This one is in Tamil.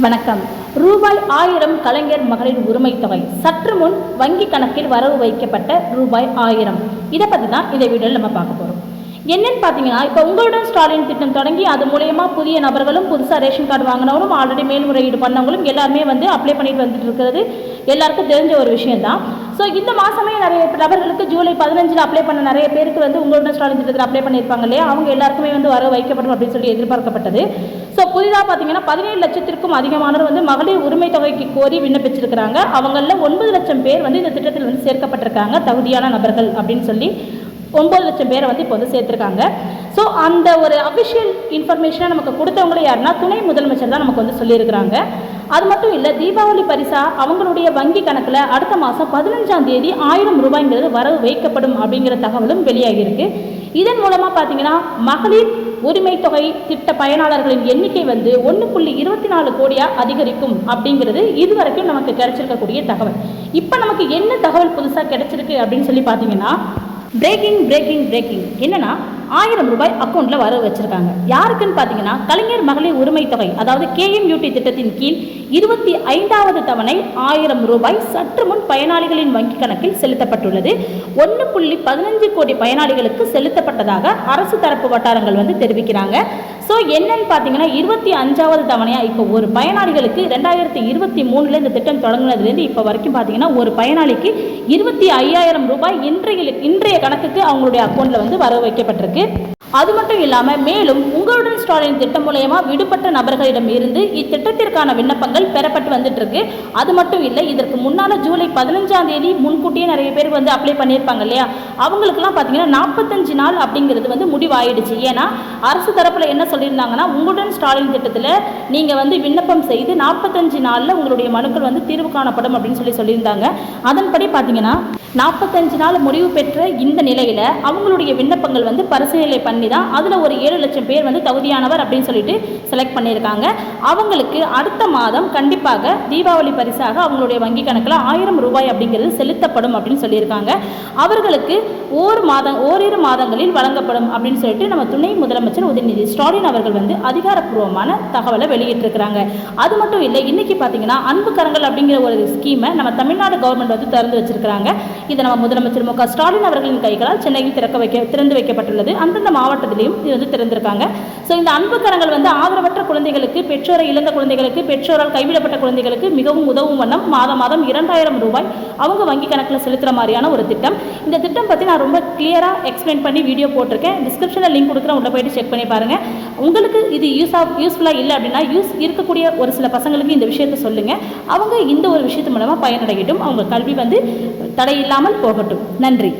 வணக்கம். ரூபாய் ஆயிரம் கலைஞர் மகளிர் உரிமைத் தொகை சற்று முன் வங்கி கணக்கில் வரவு வைக்கப்பட்ட ரூபாய் ஆயிரம். இதை பற்றி தான் இந்த வீடியோவில் நம்ம பார்க்க போகிறோம் என்னன்னு பார்த்தீங்கன்னா இப்போ உங்களுடன் ஸ்டாலின் திட்டம் தொடங்கி அது மூலயமா புதிய நபர்களும் புதுசாக ரேஷன் கார்டு வாங்கினவரும் ஆல்ரெடி மேல்முறையீடு பண்ணவங்களும் எல்லாருமே வந்து அப்ளை பண்ணிட்டு வந்துட்டு இருக்கிறது. எல்லாருக்கும் தெரிஞ்ச ஒரு விஷயம்தான். ஸோ இந்த மாதமே நிறைய நபர்களுக்கு ஜூலை பதினஞ்சில் அப்ளை பண்ண நிறைய பேருக்கு வந்து உங்களுடன் ஸ்டாலின் திட்டத்தில் அப்ளை பண்ணியிருப்பாங்க இல்லையா? அவங்க எல்லாருக்குமே வந்து வர வைக்கப்படும் அப்படின்னு சொல்லி எதிர்பார்க்கப்பட்டது. ஸோ புதிதாக பார்த்தீங்கன்னா பதினேழு லட்சத்திற்கும் அதிகமானோர் வந்து மகளிர் உரிமை தொகைக்கு கோரி விண்ணப்பிச்சிருக்கிறாங்க. அவங்களில் ஒன்பது லட்சம் பேர் வந்து இந்த திட்டத்தில் வந்து சேர்க்கப்பட்டிருக்காங்க தகுதியான நபர்கள் அப்படின்னு சொல்லி. ஒம்பது லட்சம் பேரை வந்து இப்போ வந்து சேர்த்துருக்காங்க. ஸோ அந்த ஒரு அஃபிஷியல் இன்ஃபர்மேஷனை நமக்கு கொடுத்தவங்களே யாருன்னா துணை முதலமைச்சர் தான் நமக்கு வந்து சொல்லியிருக்கிறாங்க. அது மட்டும் இல்லை தீபாவளி பரிசா அவங்களுடைய வங்கி கணக்கில் அடுத்த மாதம் பதினஞ்சாம் தேதி ஆயிரம் ரூபாய்ங்கிறது வரவு வைக்கப்படும் அப்படிங்கிற தகவலும் வெளியாகியிருக்கு. இதன் மூலமாக பார்த்தீங்கன்னா மகளிர் உரிமை தொகை திட்ட பயனாளர்களின் எண்ணிக்கை வந்து ஒன்று புள்ளி இருபத்தி நாலு கோடியாக அதிகரிக்கும் அப்படிங்கிறது இதுவரைக்கும் நமக்கு கிடைச்சிருக்கக்கூடிய தகவல். இப்போ நமக்கு என்ன தகவல் புதுசாக கிடைச்சிருக்கு அப்படின்னு சொல்லி பார்த்தீங்கன்னா பிரேக்கிங் பிரேக்கிங் பிரேக்கிங் என்னன்னா ஆயிரம் ரூபாய் அக்கௌண்ட்ல வர வச்சிருக்காங்க. யாருக்குன்னு பார்த்தீங்கன்னா கலைஞர் மகளிர் உரிமை தொகை அதாவது கேஎம்யூடி திட்டத்தின் கீழ் இருபத்தி ஐந்தாவது தவணை ஆயிரம் ரூபாய் சற்று முன் பயனாளிகளின் வங்கி கணக்கில் செலுத்தப்பட்டுள்ளது. ஒன்று புள்ளி பதினஞ்சு கோடி பயனாளிகளுக்கு செலுத்தப்பட்டதாக அரசு தரப்பு வட்டாரங்கள் வந்து தெரிவிக்கிறாங்க. ஸோ என்னன்னு பார்த்தீங்கன்னா இருபத்தி அஞ்சாவது தவணையாக இப்போ ஒரு பயனாளிகளுக்கு ரெண்டாயிரத்தி இருபத்தி மூணில் இந்த திட்டம் தொடங்கினதுலேருந்து இப்போ வரைக்கும் பார்த்தீங்கன்னா ஒரு பயனாளிக்கு இருபத்தி ஐயாயிரம் ரூபாய் இன்றைய இன்றைய கணக்குக்கு அவங்களுடைய அக்கௌண்ட்டில் வந்து வர வைக்கப்பட்டிருக்கு. அது மட்டும் இல்லாமல் மேலும் உங்களுடன் ஸ்டாலின் திட்டம் மூலயமா விடுபட்ட நபர்களிடம் இருந்து இத்திட்டத்திற்கான விண்ணப்பங்கள் பெறப்பட்டு வந்துட்டு இருக்கு அது மட்டும் இல்லை இதற்கு முன்னால் ஜூலை பதினஞ்சாம் தேதி முன்கூட்டியே நிறைய பேர் வந்து அப்ளை பண்ணியிருப்பாங்க இல்லையா? அவங்களுக்குலாம் பார்த்தீங்கன்னா நாற்பத்தஞ்சு நாள் அப்படிங்கிறது வந்து முடிவாயிடுச்சு. ஏன்னா அரசு தரப்பில் என்ன சொல்லியிருந்தாங்கன்னா உங்களுடன் ஸ்டாலின் திட்டத்தில் நீங்கள் வந்து விண்ணப்பம் செய்து நாற்பத்தஞ்சு நாளில் உங்களுடைய மனுக்கள் வந்து தீர்வு காணப்படும் அப்படின்னு சொல்லி சொல்லியிருந்தாங்க. அதன்படி பார்த்தீங்கன்னா நாற்பத்தஞ்சு நாள் முடிவு பெற்ற இந்த நிலையில் அவங்களுடைய விண்ணப்பங்கள் வந்து பரிசீலனை பண்ணி பண்ணி தான் அதில் ஒரு ஏழு லட்சம் பேர் வந்து தகுதியானவர் அப்படின்னு சொல்லிட்டு செலக்ட் பண்ணியிருக்காங்க. அவங்களுக்கு அடுத்த மாதம் கண்டிப்பாக தீபாவளி பரிசாக அவங்களுடைய வங்கி கணக்கில் ஆயிரம் ரூபாய் அப்படிங்கிறது செலுத்தப்படும் அப்படின்னு சொல்லியிருக்காங்க. அவர்களுக்கு ஓர் மாதம் ஓரிரு மாதங்களில் வழங்கப்படும் அப்படின்னு சொல்லிட்டு நம்ம துணை முதலமைச்சர் உதயநிதி ஸ்டாலின் அவர்கள் வந்து அதிகாரப்பூர்வமான தகவலை வெளியிட்டிருக்கிறாங்க. அது மட்டும் இல்லை இன்றைக்கி பார்த்தீங்கன்னா அன்பு கரங்கள் அப்படிங்கிற ஒரு ஸ்கீமை நம்ம தமிழ்நாடு கவர்மெண்ட் வந்து திறந்து வச்சிருக்கிறாங்க. இதை நம்ம முதலமைச்சர் மு க ஸ்டாலின் அவர்களின் கைகளால் சென்னையில் திறக்க வைக்க திறந்து வைக்கப்பட்டுள்ளது. அந்தந்த மாவட்ட மாவட்டத்திலையும் இது வந்து திறந்திருக்காங்க. ஸோ இந்த அன்பு கரங்கள் வந்து ஆதரவற்ற குழந்தைகளுக்கு பெற்றோரை இழந்த குழந்தைகளுக்கு பெற்றோரால் கைவிடப்பட்ட குழந்தைகளுக்கு மிகவும் உதவும் வண்ணம் மாதம் மாதம் இரண்டாயிரம் ரூபாய் அவங்க வங்கி கணக்கில் செலுத்துகிற மாதிரியான ஒரு திட்டம். இந்த திட்டம் பற்றி நான் ரொம்ப கிளியராக எக்ஸ்பிளைன் பண்ணி வீடியோ போட்டிருக்கேன். டிஸ்கிரிப்ஷனில் லிங்க் கொடுக்குறேன். உள்ள போயிட்டு செக் பண்ணி பாருங்கள் உங்களுக்கு இது யூஸ் ஆஃப் யூஸ்ஃபுல்லாக இல்லை அப்படின்னா யூஸ் இருக்கக்கூடிய ஒரு சில பசங்களுக்கு இந்த விஷயத்தை சொல்லுங்கள் அவங்க இந்த ஒரு விஷயத்து மூலமாக பயனடையட்டும். அவங்க கல்வி வந்து தடையில்லாமல் போகட்டும். நன்றி.